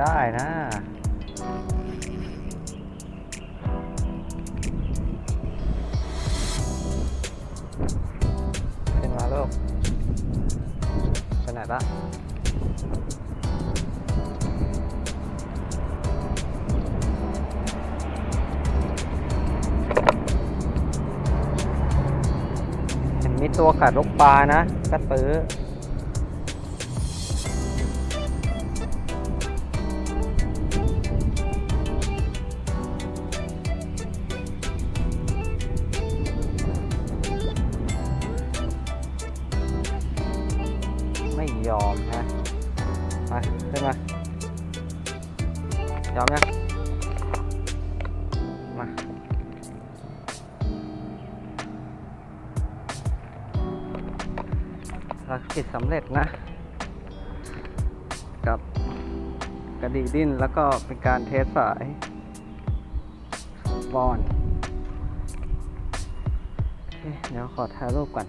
ได้นะขึ้นมาลูกไปไหนละเห็นมีตัวกัดลูกปลานะก็ซื้อ ยอมฮะมาขึ้นมายอมยังมาภารกิจสำเร็จนะ กับกระดีดิ้นแล้วก็เป็นการเทสสายบอลโอเคเดี๋ยวขอถ่ายรูปก่อน